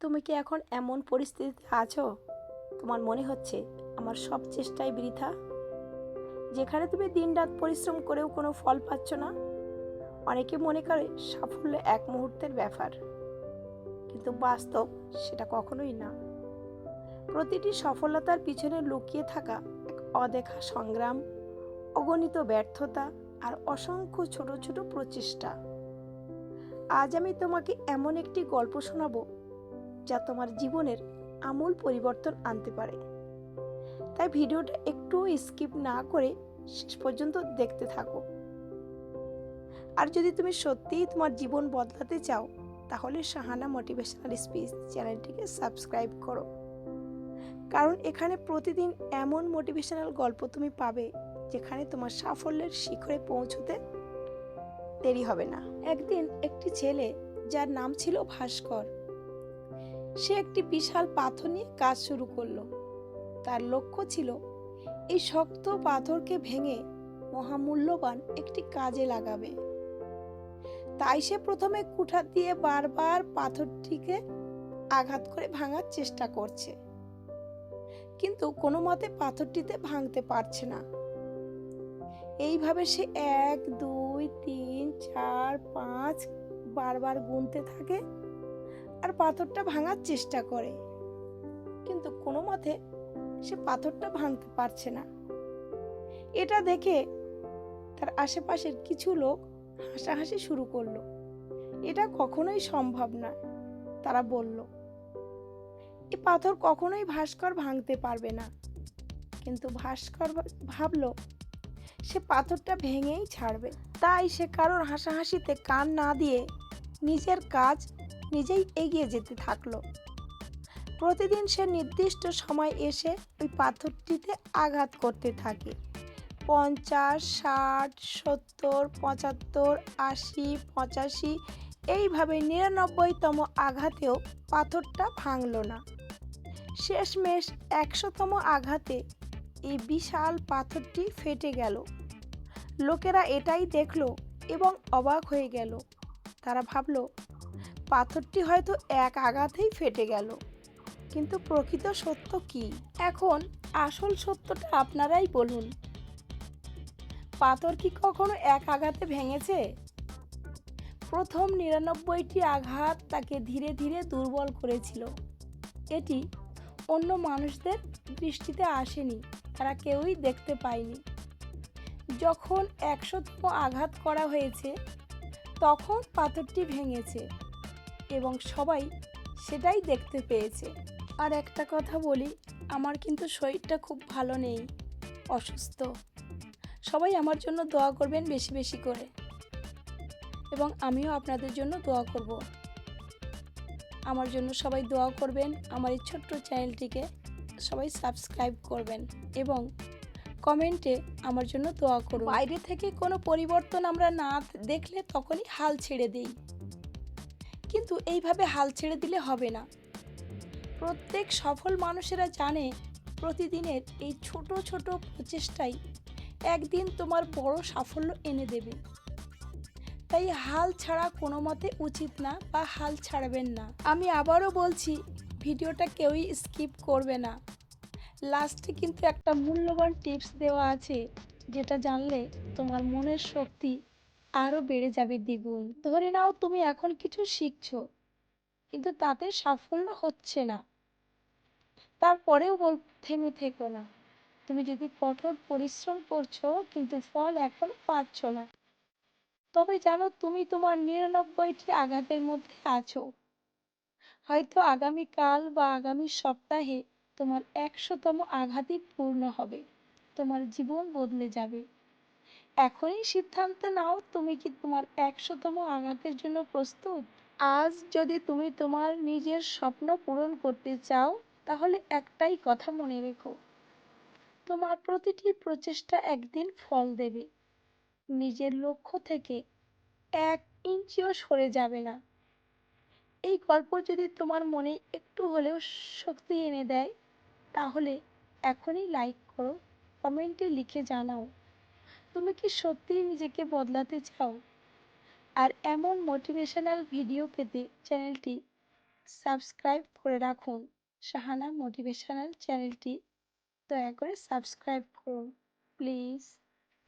তুমি কি এখন এমন পরিস্থিতিতে আছো? তোমার মনে হচ্ছে আমার সব চেষ্টাই বৃথা? যেখানে তুমি দিনরাত পরিশ্রম করেও কোনো ফল পাচ্ছ না? অনেকে মনে করে সাফল্য এক মুহূর্তের ব্যাপার। কিন্তু বাস্তব সেটা কখনোই না। প্রতিটি সফলতার পিছনে লুকিয়ে থাকা এক অদেখা সংগ্রাম, অগণিত ব্যর্থতা আর অসংখ্য ছোট ছোট প্রচেষ্টা। আজ আমি তোমাকে এমন একটি গল্প শোনাবো যা তোমার জীবনের আমূল পরিবর্তন আনতে পারে। তাই ভিডিওটা একটু স্কিপ না করে শেষ পর্যন্ত দেখতে থাকো। আর যদি তুমি সত্যিই তোমার জীবন বদলাতে চাও, তাহলে সাহানা মোটিভেশনাল স্পিচ চ্যানেলটিকে সাবস্ক্রাইব করো। কারণ এখানে প্রতিদিন এমন মোটিভেশনাল গল্প তুমি পাবে, যেখানে তোমার সাফল্যের শিখরে পৌঁছতে দেরি হবে না। একদিন একটি ছেলে, যার নাম ছিল ভাস্কর সে একটি বিশাল পাথর নিয়ে কাজ শুরু করল। তার লক্ষ্য ছিল এই শক্ত পাথরকে ভেঙে মহামূল্যবান একটি কাজে লাগাবে। তাই সে প্রথমে কুঠার দিয়ে বারবার পাথরটিকে আঘাত করে ভাঙার চেষ্টা করছে। কিন্তু কোনো মতে পাথরটিতে ভাঙতে পারছে না। এইভাবে সে এক, দুই, তিন, চার, পাঁচ বারবার গুনতে থাকে। আর পাথরটা ভাঙার চেষ্টা করে। কিন্তু কোনো মতে সে পাথরটা ভাঙতে পারছে না। এটা দেখে তার আশেপাশের কিছু লোক হাসাহাসি শুরু করল। এটা কখনোই সম্ভব না তারা বলল। এ পাথর কখনোই ভাস্কর ভাঙতে পারবে না। কিন্তু ভাস্কর ভাবলো, সে পাথরটা ভেঙেই ছাড়বে। তাই সে কারোর হাসাহাসিতে কান না দিয়ে নিজের কাজ নিজেই এগিয়ে যেতে থাকল। প্রতিদিন সে নির্দিষ্ট সময় এসে ওই পাথরটিতে আঘাত করতে থাকে। পঞ্চাশ, ষাট, সত্তর, পঁচাত্তর, আশি, পঁচাশি এইভাবে নিরানব্বইতম আঘাতেও পাথরটা ভাঙল না। শেষমেশ একশোতম আঘাতে এই বিশাল পাথরটি ফেটে গেল। লোকেরা এটাই দেখল এবং অবাক হয়ে গেল। তারা ভাবলো পাথরটি হয়তো এক আঘাতেই ফেটে গেল। কিন্তু প্রকৃত সত্য কি? এখন আসল সত্যটা আপনারাই বলুন। পাথর কি কখনো এক আঘাতে ভেঙেছে? প্রথম নিরানব্বইটি আঘাত তাকে ধীরে ধীরে দুর্বল করেছিল। এটি অন্য মানুষদের দৃষ্টিতে আসেনি, তারা কেউই দেখতে পায়নি। যখন একশোতম আঘাত করা হয়েছে, তখন পাথরটি ভেঙেছে। এবং সবাই সেটাই দেখতে পেয়েছে। আর একটা কথা বলি, আমার কিন্তু শরীরটা খুব ভালো নেই, অসুস্থ। সবাই আমার জন্য দোয়া করবেন বেশি বেশি করে। এবং আমিও আপনাদের জন্য দোয়া করব। আমার জন্য সবাই দোয়া করবেন, আমার এই ছোট্ট চ্যানেলটিকে সবাই সাবস্ক্রাইব করবেন এবং কমেন্টে আমার জন্য দোয়া করুন। বাইরে থেকে কোনো পরিবর্তন আমরা না দেখলে তখনই হাল ছেড়ে দিই। কিন্তু এইভাবে হাল ছেড়ে দিলে হবে না। প্রত্যেক সফল মানুষেরা জানে প্রতিদিনের এই ছোট ছোট প্রচেষ্টাই একদিন তোমার বড় সাফল্য এনে দেবে। তাই হাল ছাড়া কোনো মতে উচিত না বা হাল ছাড়বেন না। আমি আবারও বলছি, ভিডিওটা কেউই স্কিপ করবে না। লাস্টে কিন্তু একটা মূল্যবান টিপস দেওয়া আছে, যেটা জানলে তোমার মনের শক্তি আরও বেড়ে যাবে দ্বিগুণ। ধরে নাও তুমি এখন কিছু শিখছো, কিন্তু তাতে সাফল্য হচ্ছে না। তারপরেও বল, থেমে থেকো না। তুমি যদি কঠোর পরিশ্রম করছ, কিন্তু ফল এখন পাচ্ছ না। তবে জানো, তুমি তোমার নিরানব্বইটি আঘাতের মধ্যে আছো। হয়তো আগামীকাল বা আগামী সপ্তাহে তোমার একশোতম আঘাতই পূর্ণ হবে। তোমার জীবন বদলে যাবে। এখনই সিদ্ধান্ত নাও তুমি কি তোমার একশোতম আঘাতের জন্য প্রস্তুত? আজ যদি তুমি তোমার নিজের স্বপ্ন পূরণ করতে চাও, তাহলে একটাই কথা মনে রেখো। তোমার প্রতিটি প্রচেষ্টা একদিন ফল দেবে। নিজের লক্ষ্য থেকে এক ইঞ্চিও সরে যাবে না। এই গল্প যদি তোমার মনে একটু হলেও শক্তি এনে দেয়, তাহলে এখনই লাইক করো কমেন্টে লিখে জানাও। তুমি কি সত্যিই নিজেকে বদলাতে চাও? আর এমন মোটিভেশনাল ভিডিও পেতে চ্যানেলটি সাবস্ক্রাইব করে রাখুন। সাহানা মোটিভেশনাল চ্যানেলটি দয়া করে সাবস্ক্রাইব করুন প্লিজ